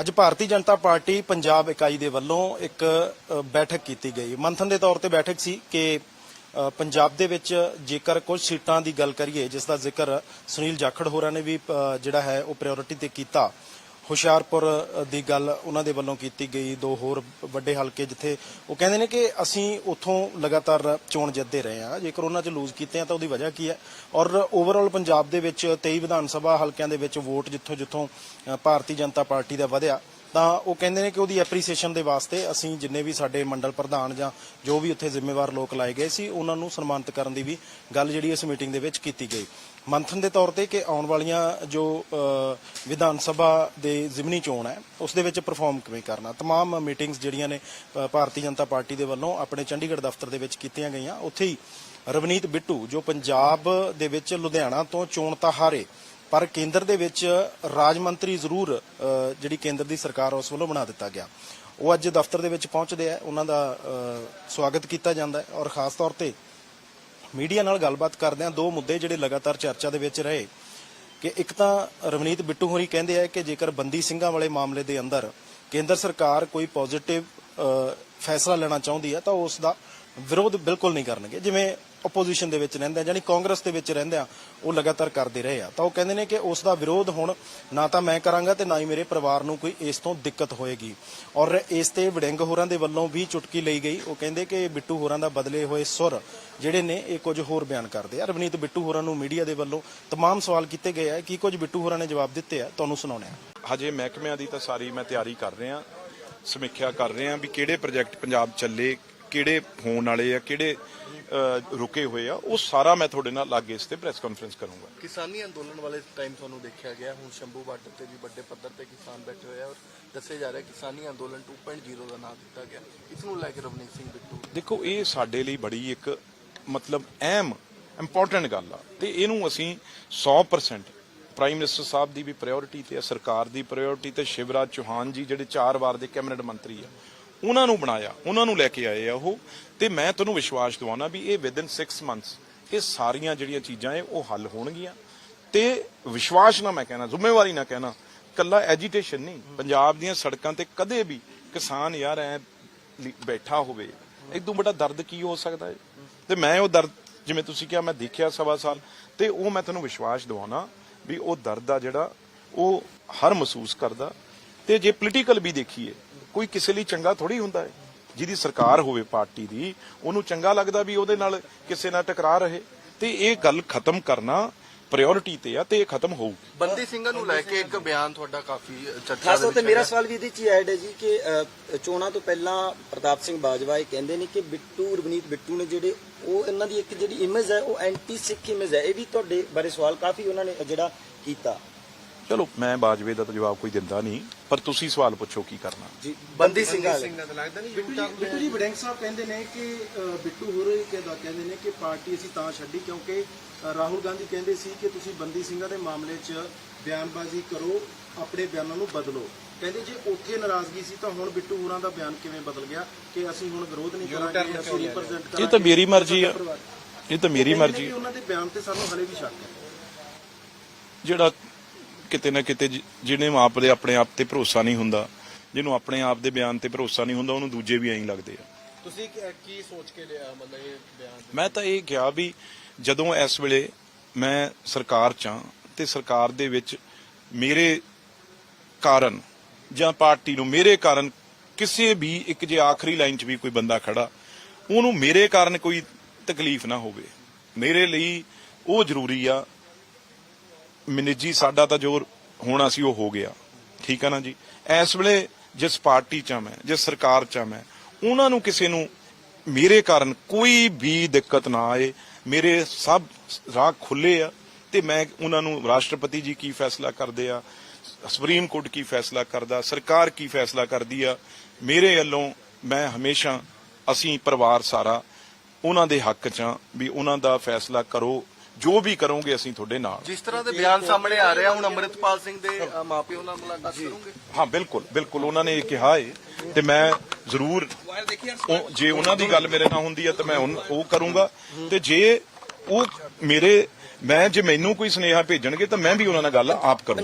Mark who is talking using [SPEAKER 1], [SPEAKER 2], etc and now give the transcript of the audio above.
[SPEAKER 1] ਅੱਜ ਭਾਰਤੀ ਜਨਤਾ ਪਾਰਟੀ ਪੰਜਾਬ ਇਕਾਈ ਦੇ ਵੱਲੋਂ ਇੱਕ ਬੈਠਕ ਕੀਤੀ ਗਈ। ਮੰਥਨ ਦੇ ਤੌਰ ਤੇ ਬੈਠਕ ਸੀ ਕਿ ਪੰਜਾਬ ਦੇ ਵਿੱਚ ਜੇਕਰ ਕੁਝ ਸੀਟਾਂ ਦੀ ਗੱਲ ਕਰੀਏ, ਜਿਸ ਦਾ ਜ਼ਿਕਰ ਸੁਨੀਲ ਜਾਖੜ ਹੋਰਾਂ ਨੇ ਵੀ ਜਿਹੜਾ ਹੈ, ਉਹ ਪ੍ਰਾਇੋਰਟੀ ਤੇ ਕੀਤਾ। ਹੁਸ਼ਿਆਰਪੁਰ ਦੀ ਗੱਲ ਉਹਨਾਂ ਦੇ ਵੱਲੋਂ ਕੀਤੀ ਗਈ, ਦੋ ਹੋਰ ਵੱਡੇ ਹਲਕੇ ਜਿੱਥੇ ਉਹ ਕਹਿੰਦੇ ਨੇ ਕਿ ਅਸੀਂ ਉੱਥੋਂ ਲਗਾਤਾਰ ਚੋਣ ਜਿੱਤਦੇ ਰਹੇ ਹਾਂ। ਜੇਕਰ ਉਹਨਾਂ 'ਚ ਲੂਜ਼ ਕੀਤੇ ਆ ਤਾਂ ਉਹਦੀ ਵਜ੍ਹਾ ਕੀ ਹੈ? ਔਰ ਓਵਰਆਲ ਪੰਜਾਬ ਦੇ ਵਿੱਚ 23 ਵਿਧਾਨ ਸਭਾ ਹਲਕਿਆਂ ਦੇ ਵਿੱਚ ਵੋਟ ਜਿੱਥੋਂ ਜਿੱਥੋਂ ਭਾਰਤੀ ਜਨਤਾ ਪਾਰਟੀ ਦਾ ਵਧਿਆ। ਤਾਂ ਉਹ ਕਹਿੰਦੇ ਨੇ ਕਿ ਉਹਦੀ ਐਪਰੀਸੀਏਸ਼ਨ ਦੇ ਵਾਸਤੇ ਅਸੀਂ ਜਿੰਨੇ ਵੀ ਸਾਡੇ ਮੰਡਲ ਪ੍ਰਧਾਨ ਜਾਂ ਜੋ ਵੀ ਉੱਥੇ ਜ਼ਿੰਮੇਵਾਰ ਲੋਕ ਲਾਏ ਗਏ ਸੀ ਉਹਨਾਂ ਨੂੰ ਸਨਮਾਨਿਤ ਕਰਨ ਦੀ ਵੀ ਗੱਲ ਜਿਹੜੀ ਇਸ ਮੀਟਿੰਗ ਦੇ ਵਿੱਚ ਕੀਤੀ ਗਈ ਮੰਥਨ ਦੇ ਤੌਰ ਤੇ ਕਿ ਆਉਣ ਵਾਲੀਆਂ ਜੋ ਅ, ਵਿਧਾਨ ਸਭਾ ਦੇ ਜ਼ਿਮਨੀ ਚੋਣ ਹੈ ਉਸ ਦੇ ਵਿੱਚ ਪਰਫਾਰਮ ਕਿਵੇਂ ਕਰਨਾ तमाम ਮੀਟਿੰਗਸ ਜਿਹੜੀਆਂ ਨੇ ਅ, ਭਾਰਤੀ ਜਨਤਾ ਪਾਰਟੀ ਦੇ ਵੱਲੋਂ ਆਪਣੇ ਚੰਡੀਗੜ੍ਹ ਦਫ਼ਤਰ ਦੇ ਵਿੱਚ ਕੀਤੀਆਂ ਗਈਆਂ ਉੱਥੇ ਹੀ ਰਵਨੀਤ ਬਿੱਟੂ ਜੋ ਪੰਜਾਬ ਦੇ ਵਿੱਚ ਲੁਧਿਆਣਾ ਤੋਂ ਚੋਣ ਤਾਂ ਹਾਰੇ ਪਰ ਕੇਂਦਰ ਦੇ ਵਿੱਚ ਰਾਜ ਮੰਤਰੀ ਜ਼ਰੂਰ ਜਿਹੜੀ ਕੇਂਦਰ ਦੀ ਸਰਕਾਰ ਉਸ ਵੱਲੋਂ ਬਣਾ ਦਿੱਤਾ ਗਿਆ। ਉਹ ਅੱਜ ਦਫ਼ਤਰ ਦੇ ਵਿੱਚ ਪਹੁੰਚਦੇ ਆ। ਉਹਨਾਂ ਦਾ ਸਵਾਗਤ ਕੀਤਾ ਜਾਂਦਾ ਹੈ ਔਰ ਖਾਸ ਤੌਰ ਤੇ ਮੀਡੀਆ ਨਾਲ ਗੱਲਬਾਤ ਕਰਦਿਆਂ ਦੋ ਮੁੱਦੇ ਜਿਹੜੇ ਲਗਾਤਾਰ ਚਰਚਾ ਦੇ ਵਿੱਚ ਰਹੇ ਕਿ ਇੱਕ ਤਾਂ ਰਵਨੀਤ ਬਿੱਟੂ ਹੋਰੀ ਕਹਿੰਦੇ ਆ ਕਿ ਜੇਕਰ ਬੰਦੀ ਸਿੰਘਾਂ ਵਾਲੇ ਮਾਮਲੇ ਦੇ ਅੰਦਰ ਕੇਂਦਰ ਸਰਕਾਰ ਕੋਈ ਪੋਜ਼ਿਟਿਵ ਫੈਸਲਾ ਲੈਣਾ ਚਾਹੁੰਦੀ ਹੈ ਤਾਂ ਉਸ ਦਾ ਵਿਰੋਧ ਬਿਲਕੁਲ ਨਹੀਂ ਕਰਨਗੇ। ਜਿਵੇਂ ਆਪੋਜੀਸ਼ਨ ਦੇ ਵਿੱਚ ਰਹਿੰਦੇ ਆ ਜਾਨੀ ਕਾਂਗਰਸ ਦੇ ਵਿੱਚ ਰਹਿੰਦੇ ਆ ਉਹ ਲਗਾਤਾਰ ਕਰਦੇ ਰਹੇ ਆ ਤਾਂ ਉਹ ਕਹਿੰਦੇ ਨੇ ਕਿ ਉਸ ਦਾ ਵਿਰੋਧ ਹੁਣ ਨਾ ਤਾਂ ਮੈਂ ਕਰਾਂਗਾ ਤੇ ਨਾ ਹੀ ਮੇਰੇ ਪਰਿਵਾਰ ਨੂੰ ਕੋਈ ਇਸ ਤੋਂ ਦਿੱਕਤ ਹੋਏਗੀ ਔਰ ਇਸ ਤੇ ਵੜਿੰਗ ਹੋਰਾਂ ਦੇ ਵੱਲੋਂ ਵੀ ਚੁਟਕੀ ਲਈ ਗਈ ਉਹ ਕਹਿੰਦੇ ਕਿ ਬਿੱਟੂ ਹੋਰਾਂ ਦਾ ਬਦਲੇ ਹੋਏ ਸੁਰ ਜਿਹੜੇ ਨੇ ਇਹ ਕੁਝ ਹੋਰ ਬਿਆਨ ਕਰਦੇ ਆ ਰਵਨੀਤ ਬਿੱਟੂ ਹੋਰਾਂ ਨੂੰ ਮੀਡੀਆ ਦੇ ਵੱਲੋਂ तमाम ਸਵਾਲ ਕੀਤੇ ਗਏ ਆ ਕੀ ਕੁਝ ਬਿੱਟੂ ਹੋਰਾਂ ਨੇ ਜਵਾਬ ਦਿੱਤੇ ਆ ਤੁਹਾਨੂੰ ਸੁਣਾਉਣੇ ਆ
[SPEAKER 2] ਹਜੇ ਮਹਿਕਮਿਆਂ ਦੀ ਤਾਂ ਸਾਰੀ ਮੈਂ ਤਿਆਰੀ ਕਰ ਰਿਹਾ ਸਮੀਖਿਆ ਕਰ ਰਿਹਾ ਵੀ ਕਿਹੜੇ ਪ੍ਰੋਜੈਕਟ ਪੰਜਾਬ ਚੱਲੇ ਕਿਹੜੇ ਹੋਣ ਵਾਲੇ ਆ ਕਿਹੜੇ ਰੁਕੇ ਹੋਏ ਆ ਉਹ ਸਾਰਾ ਮੈਂ ਤੁਹਾਡੇ ਨਾਲ ਲਾਗੇ ਇਸ ਤੇ ਪ੍ਰੈਸ ਕਾਨਫਰੰਸ ਕਰੂੰਗਾ।
[SPEAKER 3] ਕਿਸਾਨੀ ਅੰਦੋਲਨ ਵਾਲੇ ਟਾਈਮ ਤੁਹਾਨੂੰ ਦੇਖਿਆ ਗਿਆ ਹੁਣ ਸ਼ੰਭੂ ਬਾਰਡਰ ਤੇ ਵੀ ਵੱਡੇ ਪੱਧਰ ਤੇ ਕਿਸਾਨ ਬੈਠੇ ਹੋਏ ਆ ਔਰ ਦੱਸਿਆ ਜਾ ਰਿਹਾ ਕਿਸਾਨੀ ਅੰਦੋਲਨ 2.0 ਦਾ ਨਾਮ ਦਿੱਤਾ ਗਿਆ। ਇਸ ਨੂੰ ਲੈ ਕੇ ਰਵਨੀਤ ਸਿੰਘ ਬਿੱਟੂ।
[SPEAKER 2] ਦੇਖੋ ਇਹ ਸਾਡੇ ਲਈ ਬੜੀ ਇੱਕ ਮਤਲਬ ਅਹਿਮ ਇੰਪੋਰਟੈਂਟ ਗੱਲ ਆ ਤੇ ਇਹਨੂੰ ਅਸੀਂ 100% ਪ੍ਰਾਈਮ ਮਿਨਿਸਟਰ ਸਾਹਿਬ ਦੀ ਵੀ ਪ੍ਰਾਇੋਰਟੀ ਤੇ ਆ ਸਰਕਾਰ ਦੀ ਪ੍ਰਾਇੋਰਟੀ ਤੇ ਸ਼ਿਵਰਾਜ ਚੌਹਾਨ ਜੀ ਜਿਹੜੇ ਚਾਰ ਵਾਰ ਦੇ ਕੈਬਨਿਟ ਮੰਤਰੀ ਆ ਉਹਨਾਂ ਨੂੰ ਬਣਾਇਆ, ਉਹਨਾਂ ਨੂੰ ਲੈ ਕੇ ਆਏ ਆ ਉਹ। ਤੇ ਮੈਂ ਤੁਹਾਨੂੰ ਵਿਸ਼ਵਾਸ ਦਿਵਾਉਣਾ ਵੀ ਇਹ ਵਿਦਨ 6 ਮੰਥਸ ਇਹ ਸਾਰੀਆਂ ਜਿਹੜੀਆਂ ਚੀਜ਼ਾਂ ਇਹ, ਉਹ ਹੱਲ ਹੋਣਗੀਆਂ। ਤੇ ਵਿਸ਼ਵਾਸ ਨਾਲ ਮੈਂ ਕਹਿਣਾ, ਜ਼ਿੰਮੇਵਾਰੀ ਨਾ ਕਹਿਣਾ ਕੱਲਾ ਐਜੀਟੇਸ਼ਨ ਨਹੀਂ। ਪੰਜਾਬ ਦੀਆਂ ਸੜਕਾਂ ਤੇ ਕਦੇ ਵੀ ਕਿਸਾਨ ਯਾਰ ਐ ਬੈਠਾ ਹੋਵੇ, ਇਦੋਂ ਵੱਡਾ ਦਰਦ ਕੀ ਹੋ ਸਕਦਾ ਹੈ ਤੇ ਮੈਂ ਉਹ ਦਰਦ, ਜਿਵੇਂ ਤੁਸੀਂ ਕਿਹਾ, ਮੈਂ ਦੇਖਿਆ ਸਵਾ ਸਾਲ, ਤੇ ਉਹ ਮੈਂ ਤੁਹਾਨੂੰ ਵਿਸ਼ਵਾਸ ਦਿਵਾਉਣਾ ਵੀ ਉਹ ਦਰਦ ਆ ਜਿਹੜਾ ਉਹ ਹਰ ਮਹਿਸੂਸ ਕਰਦਾ। ਤੇ ਜੇ ਪੋਲੀਟੀਕਲ ਵੀ ਦੇਖੀਏ ਕੋਈ ਕਿਸੇ ਲਈ ਚੰਗਾ ਥੋੜੀ ਹੁੰਦਾ ਹੈ। ਜਿਹਦੀ ਸਰਕਾਰ ਹੋਵੇ ਪਾਰਟੀ ਦੀ ਉਹਨੂੰ ਚੰਗਾ ਲੱਗਦਾ ਵੀ ਉਹਦੇ ਨਾਲ ਕਿਸੇ ਨਾਲ ਟਕਰਾਅ ਰਹੇ। ਤੇ ਇਹ ਗੱਲ ਖਤਮ ਕਰਨਾ ਪ੍ਰਾਇੋਰਟੀ ਤੇ ਆ ਤੇ ਇਹ ਖਤਮ ਹੋਊਗੀ।
[SPEAKER 3] ਬੰਦੀ ਸਿੰਘਾਂ ਨੂੰ ਲੈ ਕੇ ਇੱਕ ਬਿਆਨ ਤੁਹਾਡਾ ਕਾਫੀ ਚਰਚਾ
[SPEAKER 4] ਖਾਸ
[SPEAKER 3] ਦੇ
[SPEAKER 4] ਤੌਰ ਤੇ ਮੇਰਾ। ਸਵਾਲ ਵੀ ਇਹਦੇ ਚ ਹੀ ਐਡ ਹੈ ਜੀ ਕਿ ਚੋਣਾਂ ਤੋਂ ਪਹਿਲਾਂ ਪ੍ਰਤਾਪ ਸਿੰਘ ਬਾਜਵਾ ਇਹ ਕਹਿੰਦੇ ਨੇ ਕਿ ਬਿੱਟੂ ਰਵਨੀਤ ਬਿੱਟੂ ਨੇ ਜਿਹੜੇ ਉਹ ਇਹਨਾਂ ਦੀ ਇੱਕ ਜਿਹੜੀ ਇਮੇਜ ਹੈ ਉਹ ਐਂਟੀ ਸਿੱਖ ਇਮੇਜ ਹੈ। ਇਹ ਵੀ ਤੁਹਾਡੇ ਬਾਰੇ ਸਵਾਲ ਕਾਫੀ ਉਹਨਾਂ ਨੇ ਜਿਹੜਾ ਕੀਤਾ।
[SPEAKER 2] ਚਲੋ ਮੈਂ ਬਾਜਵੇ ਦਾ ਤਾਂ ਜਵਾਬ ਕੋਈ ਦਿੰਦਾ ਨਹੀਂ ਪਰ ਤੁਸੀਂ ਸਵਾਲ ਪੁੱਛੋ ਕੀ ਕਰਨਾ।
[SPEAKER 4] ਜੀ
[SPEAKER 3] ਬੰਦੀ ਸਿੰਘਾਂ ਵਾਲੇ।
[SPEAKER 1] ਬਿੱਟੂ ਜੀ ਬਿੱਟੂ ਜੀ ਵੜਿੰਗ ਸਾਹਿਬ ਕਹਿੰਦੇ ਨੇ ਕਿ ਅ, ਬਿੱਟੂ ਹੋਰ ਕਹਿੰਦਾ ਕਹਿੰਦੇ ਨੇ ਕਿ ਪਾਰਟੀ ਅਸੀਂ ਤਾਂ ਛੱਡੀ ਕਿਉਂਕਿ ਅ, ਰਾਹੁਲ ਗਾਂਧੀ ਕਹਿੰਦੇ ਸੀ ਕਿ ਤੁਸੀਂ ਬੰਦੀ ਸਿੰਘਾਂ ਦੇ ਮਾਮਲੇ 'ਚ ਬਿਆਨਬਾਜ਼ੀ ਕਰੋ ਆਪਣੇ ਬਿਆਨਾਂ ਨੂੰ ਬਦਲੋ। ਕਹਿੰਦੇ ਜੇ ਉੱਥੇ ਨਾਰਾਜ਼ਗੀ ਸੀ ਤਾਂ ਹੁਣ ਬਿੱਟੂ ਹੋਰਾਂ ਦਾ ਬਿਆਨ ਕਿਵੇਂ ਬਦਲ ਗਿਆ ਕਿ ਅਸੀਂ ਹੁਣ ਵਿਰੋਧ ਨਹੀਂ ਕਰਾਂਗੇ ਅਸੀਂ ਰਿਪਰੈਜ਼ੈਂਟ ਕਰਾਂਗੇ
[SPEAKER 2] ਇਹ ਤਾਂ ਮੇਰੀ ਮਰਜ਼ੀ ਆ। ਇਹ ਤਾਂ ਮੇਰੀ
[SPEAKER 1] ਕਹਿੰਦੇ ਨੇ
[SPEAKER 2] ਮਰਜ਼ੀ
[SPEAKER 1] ਕਿ ਉਹਨਾਂ ਦੇ ਬਿਆਨ ਤੇ ਸਾਨੂੰ ਹਲੇ ਵੀ ਸ਼ੱਕ ਹੈ।
[SPEAKER 2] ਜਿਹੜਾ ਕਿਤੇ ਨਾ ਕਿਤੇ ਜਿਹਨੇ ਆਪ ਦੇ ਆਪਣੇ ਆਪ ਤੇ ਭਰੋਸਾ ਨਹੀਂ ਹੁੰਦਾ ਜਿਹਨੂੰ ਆਪਣੇ ਆਪ ਦੇ ਬਿਆਨ ਤੇ ਭਰੋਸਾ ਨਹੀਂ ਹੁੰਦਾ ਉਹਨੂੰ ਦੂਜੇ ਵੀ ਐਂ ਲੱਗਦੇ ਆ।
[SPEAKER 3] ਤੁਸੀਂ ਕੀ ਸੋਚ ਕੇ ਲਿਆ ਮਤਲਬ ਇਹ ਬਿਆਨ
[SPEAKER 2] ਮੈਂ ਤਾਂ ਇਹ ਕਿਹਾ ਵੀ ਜਦੋਂ ਇਸ ਵੇਲੇ ਮੈਂ ਸਰਕਾਰ ਚ ਹਾਂ ਤੇ ਸਰਕਾਰ ਦੇ ਵਿੱਚ ਮੇਰੇ ਕਾਰਨ ਜਾਂ ਪਾਰਟੀ ਨੂੰ ਮੇਰੇ ਕਾਰਨ ਕਿਸੇ ਵੀ ਇੱਕ ਜੇ ਆਖਰੀ ਲਾਈਨ 'ਚ ਵੀ ਕੋਈ ਬੰਦਾ ਖੜਾ ਉਹਨੂੰ ਮੇਰੇ ਕਾਰਨ ਕੋਈ ਤਕਲੀਫ ਨਾ ਹੋਵੇ। ਮੇਰੇ ਲਈ ਉਹ ਜ਼ਰੂਰੀ ਆ ਨਿੱਜੀ ਸਾਡਾ ਤਾਂ ਜੋ ਹੋਣਾ ਸੀ, ਉਹ ਹੋ ਗਿਆ। ਠੀਕ ਆ ਨਾ ਜੀ? ਇਸ ਵੇਲੇ ਜਿਸ ਪਾਰਟੀ ਚ ਆ ਮੈਂ, ਜਿਸ ਸਰਕਾਰ ਚ ਆ ਮੈਂ, ਉਹਨਾਂ ਨੂੰ ਕਿਸੇ ਨੂੰ ਮੇਰੇ ਕਾਰਨ ਕੋਈ ਵੀ ਦਿੱਕਤ ਨਾ ਆਏ। ਮੇਰੇ ਸਭ ਰਾਹ ਖੁੱਲੇ ਆ ਤੇ ਮੈਂ ਉਹਨਾਂ ਨੂੰ, ਰਾਸ਼ਟਰਪਤੀ ਜੀ ਕੀ ਫੈਸਲਾ ਕਰਦੇ ਆ, ਸੁਪਰੀਮ ਕੋਰਟ ਕੀ ਫੈਸਲਾ ਕਰਦਾ, ਸਰਕਾਰ ਕੀ ਫੈਸਲਾ ਕਰਦੀ ਆ, ਮੇਰੇ ਵੱਲੋਂ ਮੈਂ ਹਮੇਸ਼ਾ ਅਸੀਂ ਪਰਿਵਾਰ ਸਾਰਾ ਉਹਨਾਂ ਦੇ ਹੱਕ ਚ ਆ ਵੀ ਉਹਨਾਂ ਦਾ ਫੈਸਲਾ ਕਰੋ ਜੋ ਵੀ ਕਰੋਗੇ ਅਸੀਂ ਤੁਹਾਡੇ ਨਾਲ।
[SPEAKER 3] ਜਿਸ ਤਰ੍ਹਾਂ ਦੇ ਬਿਆਨ ਸਾਹਮਣੇ ਆ ਰਿਹਾ ਹੁਣ ਅੰਮ੍ਰਿਤਪਾਲ ਸਿੰਘ ਦੇ ਅ, ਮਾਪਿਓ ਨਾਲ ਮੁਲਾਕਾਤ ਕਰੋਗੇ?
[SPEAKER 2] ਹਾਂ ਬਿਲਕੁਲ ਬਿਲਕੁਲ ਉਹਨਾਂ ਨੇ ਇਹ ਕਿਹਾ ਏ ਤੇ ਮੈਂ ਜ਼ਰੂਰ ਉਹ- ਜੇ ਉਹਨਾਂ ਦੀ ਗੱਲ ਮੇਰੇ ਨਾਲ ਹੁੰਦੀ ਹੈ ਤਾਂ ਮੈਂ ਉਨ- ਉਹ ਕਰੂੰਗਾ। ਤੇ ਜੇ ਉਹ ਮੇਰੇ ਮੈਂ ਜੇ ਮੈਨੂੰ ਕੋਈ ਸੁਨੇਹਾ ਭੇਜਣਗੇ ਤਾਂ ਮੈਂ ਵੀ ਉਹਨਾਂ ਨਾਲ ਗੱਲ ਆਪ ਕਰੂੰਗਾ।